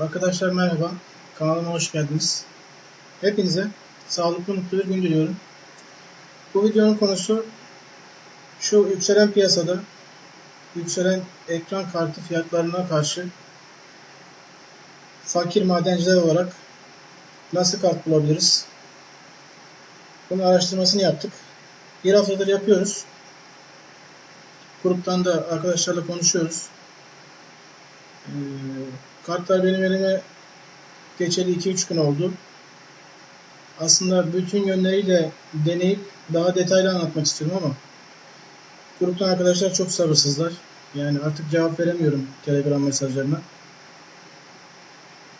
Arkadaşlar merhaba. Kanalıma hoş geldiniz. Hepinize sağlıklı mutlu bir gün diliyorum. Bu videonun konusu şu yükselen piyasada yükselen ekran kartı fiyatlarına karşı fakir madenciler olarak nasıl kart bulabiliriz? Bunun araştırmasını yaptık. Bir haftadır yapıyoruz. Gruptan da arkadaşlarla konuşuyoruz. Ee, kartlar benim elime geçeli 2-3 gün oldu. Aslında bütün yönleriyle deneyip daha detaylı anlatmak istiyorum ama gruptan arkadaşlar çok sabırsızlar. Yani artık cevap veremiyorum Telegram mesajlarına.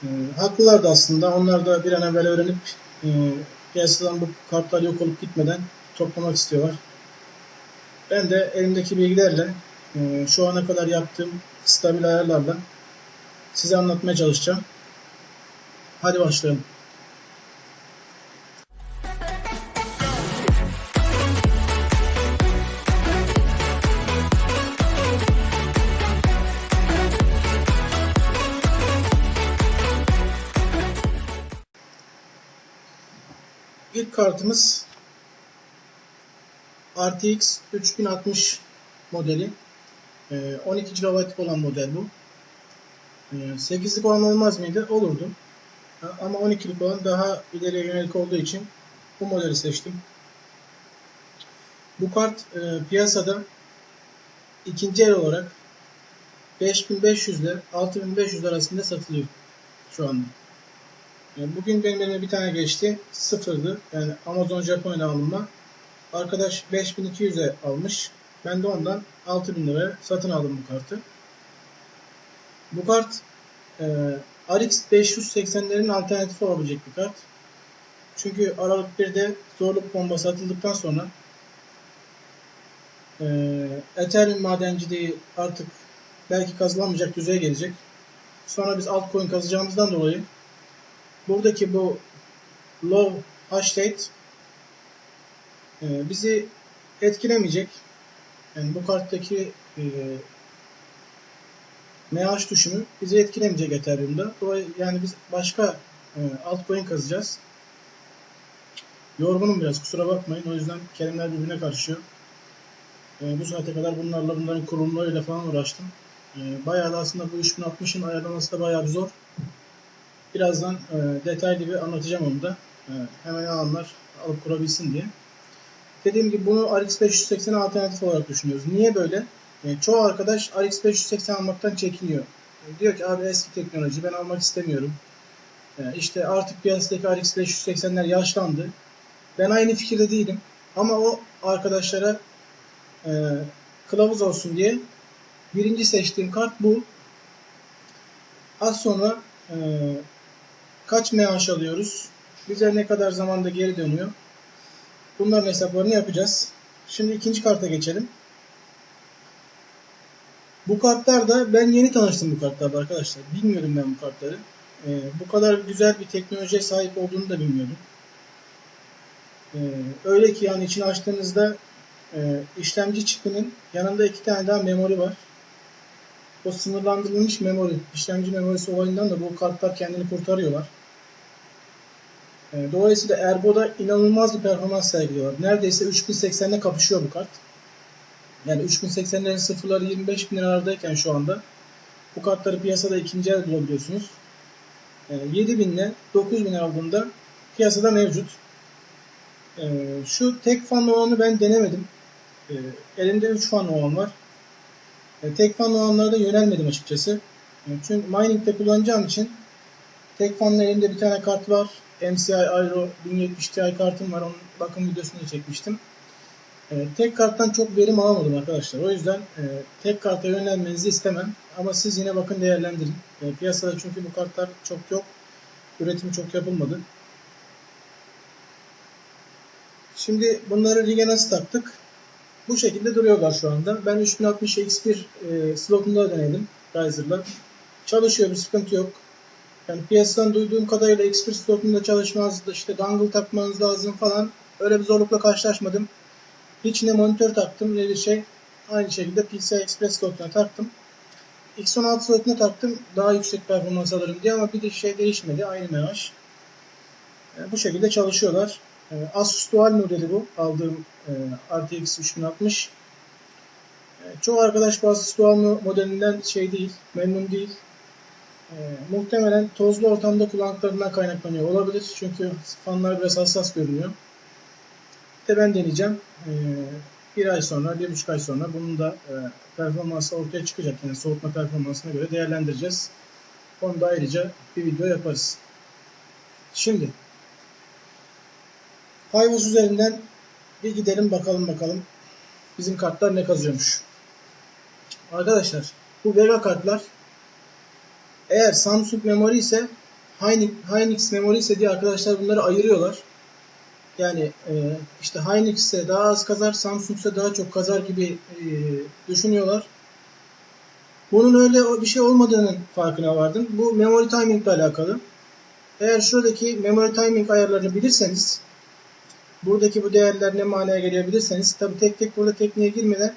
Ee, haklılar da aslında. Onlar da bir an evvel öğrenip e, piyasadan bu kartlar yok olup gitmeden toplamak istiyorlar. Ben de elimdeki bilgilerle e, şu ana kadar yaptığım stabil ayarlarla size anlatmaya çalışacağım. Hadi başlayalım. İlk kartımız RTX 3060 modeli. Ee, 12 GB olan model bu. 8'lik olan olmaz mıydı? Olurdu. Ama 12'lik olan daha ileriye yönelik olduğu için bu modeli seçtim. Bu kart e, piyasada ikinci el olarak 5500 ile 6500 arasında satılıyor şu anda. Yani bugün benim elime bir tane geçti. Sıfırdı. Yani Amazon Japonya alınma. Arkadaş 5200'e almış. Ben de ondan 6000 liraya satın aldım bu kartı. Bu kart e, RX 580'lerin alternatifi olabilecek bir kart. Çünkü Aralık 1'de zorluk bombası atıldıktan sonra e, Ethereum madenciliği artık belki kazılamayacak düzeye gelecek. Sonra biz altcoin kazacağımızdan dolayı buradaki bu low hash rate e, bizi etkilemeyecek. Yani bu karttaki e, MH düşümü bizi etkilemeyecek Ethereum'da. Dolayı- Yani biz başka e, altcoin kazacağız. Yorgunum biraz kusura bakmayın. O yüzden kelimler birbirine karışıyor. E, bu saate kadar bunlarla bunların kurulumlarıyla falan uğraştım. E, bayağı da aslında bu 3060'ın ayarlaması da bayağı zor. Birazdan e, detaylı bir anlatacağım onu da. E, hemen alanlar alıp kurabilsin diye. Dediğim gibi bunu RX 580 alternatif olarak düşünüyoruz. Niye böyle? E, çoğu arkadaş RX 580 almaktan çekiniyor. E, diyor ki abi eski teknoloji ben almak istemiyorum. E, işte artık piyasadaki RX 580'ler yaşlandı. Ben aynı fikirde değilim. Ama o arkadaşlara e, kılavuz olsun diye birinci seçtiğim kart bu. Az sonra e, kaç MH alıyoruz? Bize ne kadar zamanda geri dönüyor? Bunların hesaplarını yapacağız. Şimdi ikinci karta geçelim. Bu kartlar da ben yeni tanıştım bu kartlarla arkadaşlar. Bilmiyordum ben bu kartları. Ee, bu kadar güzel bir teknolojiye sahip olduğunu da bilmiyordum. Ee, öyle ki yani içini açtığınızda e, işlemci çipinin yanında iki tane daha memori var. O sınırlandırılmış memori, işlemci memorisi olayından da bu kartlar kendini kurtarıyorlar. Ee, Dolayısıyla Ergo'da inanılmaz bir performans sergiliyorlar. Neredeyse 3080'le kapışıyor bu kart. Yani 3080'lerin sıfırları 25 bin liralardayken şu anda bu kartları piyasada ikinci el bulabiliyorsunuz. E, 7 bin ile 9 bin aldığında piyasada mevcut. E, şu tek fanlı olanı ben denemedim. E, elimde 3 fanlı olan var. E, tek fanlı olanlara da yönelmedim açıkçası. E, çünkü mining'de kullanacağım için tek fanlı elimde bir tane kart var. MCI Aero 1070 Ti kartım var. Onun bakım videosunu da çekmiştim. E, tek karttan çok verim alamadım arkadaşlar. O yüzden e, tek karta yönelmenizi istemem. Ama siz yine bakın değerlendirin. E, piyasada çünkü bu kartlar çok yok. Üretimi çok yapılmadı. Şimdi bunları rig'e nasıl taktık? Bu şekilde duruyorlar şu anda. Ben 3060 X1 e, slotunda denedim Riser'la. Çalışıyor bir sıkıntı yok. Yani piyasadan duyduğum kadarıyla X1 slotunda çalışmaz, işte dongle takmanız lazım falan. Öyle bir zorlukla karşılaşmadım. Hiç ne monitör taktım ne bir şey. Aynı şekilde PCI Express slotuna taktım. X16 slotuna taktım daha yüksek performans alırım diye ama bir de şey değişmedi. Aynı MH. E, bu şekilde çalışıyorlar. E, Asus Dual modeli bu. Aldığım e, RTX 3060. E, çoğu arkadaş bu Asus Dual modelinden şey değil, memnun değil. E, muhtemelen tozlu ortamda kullandıklarından kaynaklanıyor olabilir. Çünkü fanlar biraz hassas görünüyor. De ben deneyeceğim. E, bir ay sonra, bir buçuk ay sonra bunun da e, performansı ortaya çıkacak. Yani soğutma performansına göre değerlendireceğiz. Onu da ayrıca bir video yaparız. Şimdi Hayvos üzerinden bir gidelim bakalım bakalım bizim kartlar ne kazıyormuş. Arkadaşlar bu Vega kartlar eğer Samsung memori ise Hynix memori ise diye arkadaşlar bunları ayırıyorlar. Yani e, işte Hynix ise daha az kazar, Samsung ise daha çok kazar gibi e, düşünüyorlar. Bunun öyle bir şey olmadığının farkına vardım. Bu memory timing ile alakalı. Eğer şuradaki memory timing ayarlarını bilirseniz buradaki bu değerler ne manaya geliyor bilirseniz tabi tek tek burada tekniğe girmeden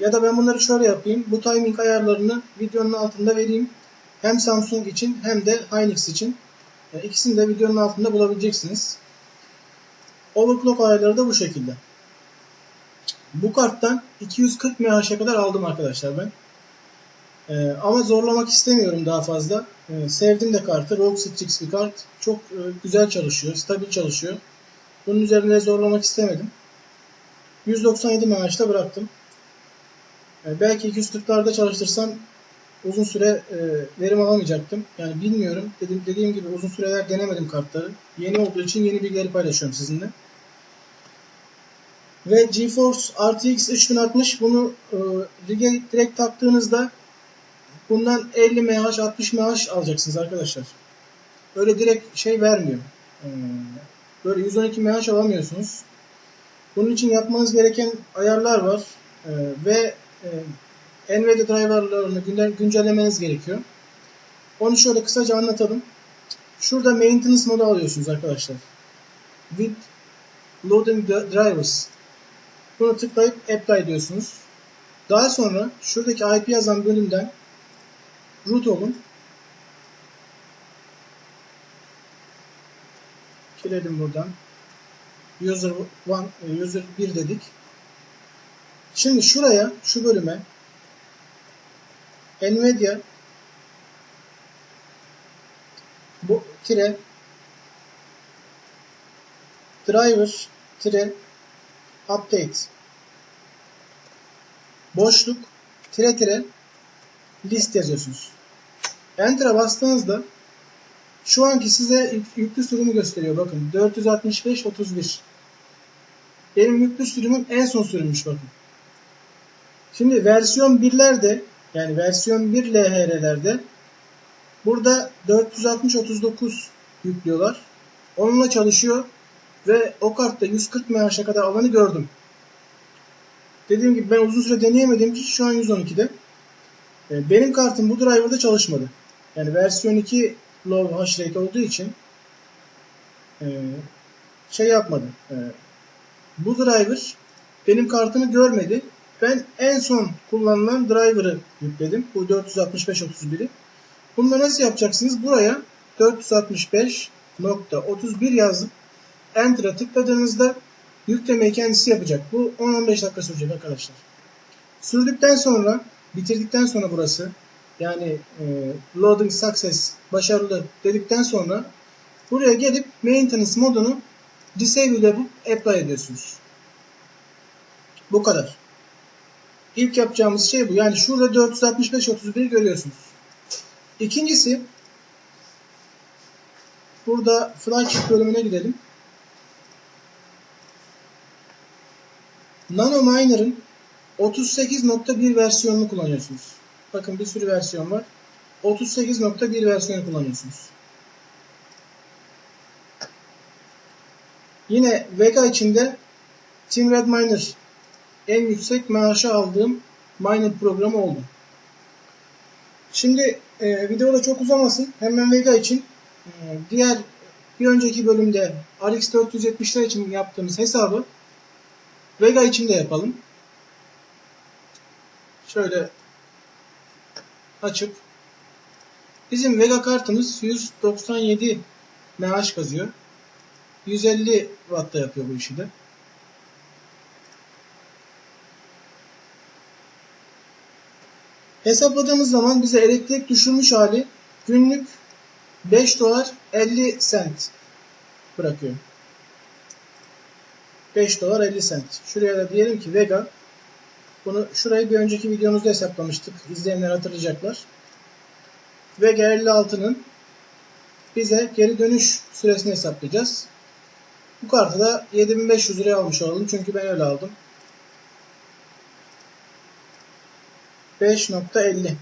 ya da ben bunları şöyle yapayım. Bu timing ayarlarını videonun altında vereyim. Hem Samsung için hem de Hynix için. E, ikisini de videonun altında bulabileceksiniz. Overclock ayarları da bu şekilde. Bu karttan 240 mAh'a kadar aldım arkadaşlar ben. Ee, ama zorlamak istemiyorum daha fazla. Ee, sevdim de kartı. ROG Strix bir kart. Çok e, güzel çalışıyor. Stabil çalışıyor. Bunun üzerinde zorlamak istemedim. 197 mAh'da bıraktım. Ee, belki 240'larda çalıştırsam uzun süre e, verim alamayacaktım. Yani bilmiyorum. Dediğim, dediğim gibi uzun süreler denemedim kartları. Yeni olduğu için yeni bilgileri paylaşıyorum sizinle. Ve GeForce RTX 3060 bunu e, lige direkt taktığınızda bundan 50 mAh 60 mAh alacaksınız arkadaşlar. Öyle direkt şey vermiyor. E, böyle 112 mAh alamıyorsunuz. Bunun için yapmanız gereken ayarlar var. E, ve e, NVIDIA driverlarını güncellemeniz gerekiyor. Onu şöyle kısaca anlatalım. Şurada maintenance modu alıyorsunuz arkadaşlar. With loading drivers bunu tıklayıp apply ediyorsunuz. Daha sonra şuradaki IP yazan bölümden root olun. Girelim buradan. User 1, user 1 dedik. Şimdi şuraya, şu bölüme Nvidia bu tire driver tire update boşluk tire tire list yazıyorsunuz. Enter'a bastığınızda şu anki size yüklü sürümü gösteriyor. Bakın 465 31. Benim yüklü sürümüm en son sürümmüş bakın. Şimdi versiyon 1'lerde yani versiyon 1 LHR'lerde burada 460 39 yüklüyorlar. Onunla çalışıyor ve o kartta 140 mAh'a kadar alanı gördüm. Dediğim gibi ben uzun süre deneyemediğim için şu an 112'de. Ee, benim kartım bu driver'da çalışmadı. Yani versiyon 2 low hash rate olduğu için e, şey yapmadı. E, bu driver benim kartımı görmedi. Ben en son kullanılan driver'ı yükledim. Bu 465.31'i. Bunu nasıl yapacaksınız? Buraya 465.31 yazıp Enter'a tıkladığınızda yüklemeyi kendisi yapacak. Bu 10-15 dakika sürecek arkadaşlar. Sürdükten sonra, bitirdikten sonra burası yani e, loading success başarılı dedikten sonra buraya gelip maintenance modunu disable yapıp apply ediyorsunuz. Bu kadar. İlk yapacağımız şey bu. Yani şurada 465-31 görüyorsunuz. İkincisi burada flagship bölümüne gidelim. Nano Miner'ın 38.1 versiyonunu kullanıyorsunuz. Bakın bir sürü versiyon var. 38.1 versiyonu kullanıyorsunuz. Yine Vega içinde Team Red Miner en yüksek maaşı aldığım miner programı oldu. Şimdi e, videoda çok uzamasın. Hemen Vega için e, diğer bir önceki bölümde RX 470'ler için yaptığımız hesabı Vega için de yapalım. Şöyle açıp bizim Vega kartımız 197 mAh kazıyor. 150 Watt'ta yapıyor bu işi de. Hesapladığımız zaman bize elektrik düşürmüş hali günlük 5 dolar 50 sent bırakıyor. 5 dolar 50 sent. Şuraya da diyelim ki Vega bunu şurayı bir önceki videomuzda hesaplamıştık. İzleyenler hatırlayacaklar. Vega 56'nın bize geri dönüş süresini hesaplayacağız. Bu kartı da 7500 liraya almış olalım. Çünkü ben öyle aldım. 5.50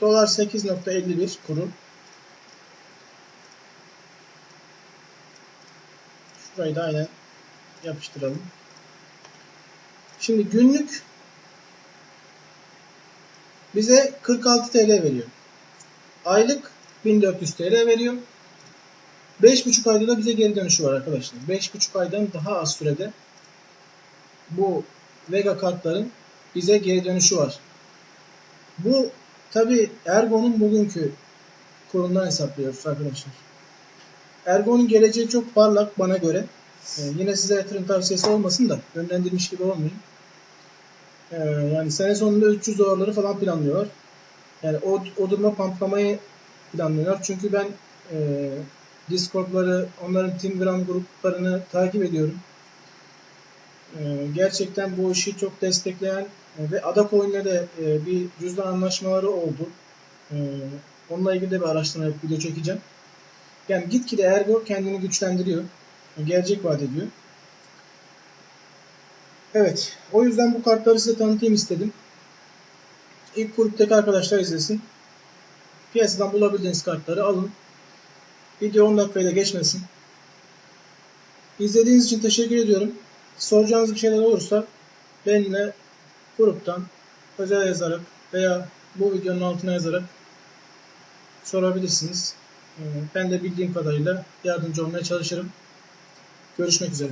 Dolar 8.51 kuru. Şurayı da aynen yapıştıralım. Şimdi günlük bize 46 TL veriyor. Aylık 1400 TL veriyor. 5,5 ayda da bize geri dönüşü var arkadaşlar. 5,5 aydan daha az sürede bu Vega kartların bize geri dönüşü var. Bu tabi Ergo'nun bugünkü kurundan hesaplıyoruz arkadaşlar. Ergo'nun geleceği çok parlak bana göre. Ee, yine size yatırım tavsiyesi olmasın da yönlendirmiş gibi olmayayım. Ee, yani sene sonunda 300 dolarları falan planlıyorlar. Yani o, o duruma pamplamayı planlıyorlar. Çünkü ben e, Discord'ları, onların Telegram gruplarını takip ediyorum. E, gerçekten bu işi çok destekleyen e, ve Ada Coin'le de e, bir cüzdan anlaşmaları oldu. E, onunla ilgili de bir araştırma yapıp video çekeceğim. Yani gitgide Ergo kendini güçlendiriyor. Gelecek vaat ediyor. Evet. O yüzden bu kartları size tanıtayım istedim. İlk gruptaki arkadaşlar izlesin. Piyasadan bulabildiğiniz kartları alın. Video 10 dakikayı da geçmesin. İzlediğiniz için teşekkür ediyorum. Soracağınız bir şeyler olursa benimle gruptan özel yazarak veya bu videonun altına yazarak sorabilirsiniz. Ben de bildiğim kadarıyla yardımcı olmaya çalışırım. Görüşmek üzere.